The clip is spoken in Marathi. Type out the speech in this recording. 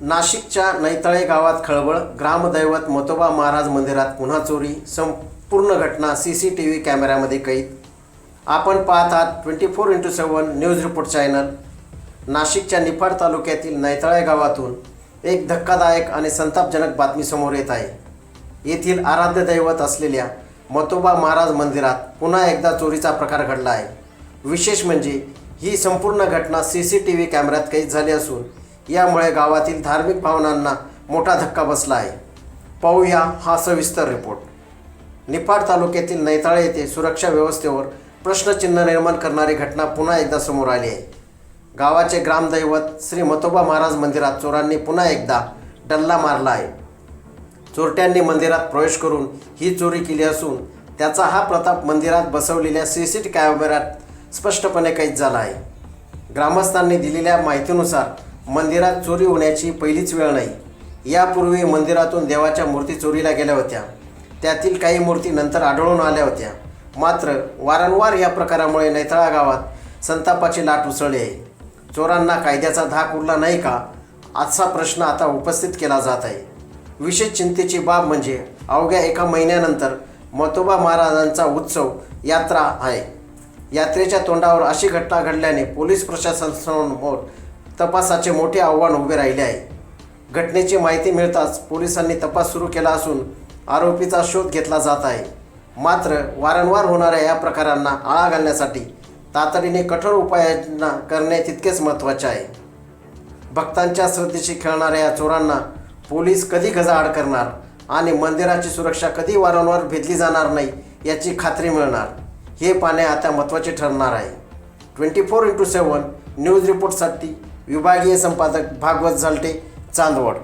नाशिकच्या नैतळे गावात खळबळ ग्रामदैवत मतोबा महाराज मंदिरात पुन्हा चोरी संपूर्ण घटना सी सी टी व्ही कॅमेऱ्यामध्ये कैद. आपण पाहत आहात twenty four into seven news report channel. नाशिकच्या निफाड तालुक्यातील नैतळे गावातून एक धक्कादायक आणि संतापजनक बातमी समोर येत आहे. येथील आराध्य दैवत असलेल्या मतोबा महाराज मंदिरात पुन्हा एकदा चोरीचा प्रकार घडला आहे. विशेष म्हणजे ही संपूर्ण घटना सी सी टी व्ही कॅमेऱ्यात कैद झाली असून यामुळे गावातील धार्मिक भावनांना मोठा धक्का बसला आहे. पाहूया हा सविस्तर रिपोर्ट निफाड तालुक्यातील नैताळे येथे सुरक्षा व्यवस्थेवर प्रश्नचिन्ह निर्माण करणारी घटना पुन्हा एकदा समोर आली आहे. गावाचे ग्रामदैवत श्री मतोबा महाराज मंदिरात चोरांनी पुन्हा एकदा डल्ला मारला आहे. चोरट्यांनी मंदिरात प्रवेश करून ही चोरी केली असून त्याचा हा प्रताप मंदिरात बसवलेल्या सी सी टी कॅमेऱ्यात स्पष्टपणे कैद झाला आहे. ग्रामस्थांनी दिलेल्या माहितीनुसार मंदिरात चोरी होण्याची पहिलीच वेळ नाही. यापूर्वी मंदिरातून देवाच्या मूर्ती चोरीला गेल्या होत्या. त्यातील काही मूर्ती नंतर आढळून आल्या होत्या. मात्र वारंवार या प्रकारामुळे नैतळा गावात संतापाची लाट उसळली आहे. चोरांना कायद्याचा धाक उरला नाही का? आजचा प्रश्न आता उपस्थित केला जात आहे. विशेष चिंतेची बाब म्हणजे अवघ्या एका महिन्यानंतर मतोबा महाराजांचा उत्सव यात्रा आहे. यात्रेच्या तोंडावर अशी घटना घडल्याने पोलीस प्रशासनासमोर तपासाचे मोठे आव्हान उभे राहिले आहे. घटनेची माहिती मिळताच पोलिसांनी तपास सुरू केला असून आरोपीचा शोध घेतला जात आहे. मात्र वारंवार होणाऱ्या या प्रकारांना आळा घालण्यासाठी तातडीने कठोर उपाययोजना करणे तितकेच महत्त्वाचे आहे. भक्तांच्या श्रद्धेशी खेळणाऱ्या या चोरांना पोलीस कधी गजाआड करणार आणि मंदिराची सुरक्षा कधी वारंवार भेदली जाणार नाही याची खात्री मिळणार हे पाहणे आता महत्त्वाचे ठरणार आहे. Twenty four into seven news रिपोर्टसाठी विभागीय संपादक भागवत झालटे चांदवड.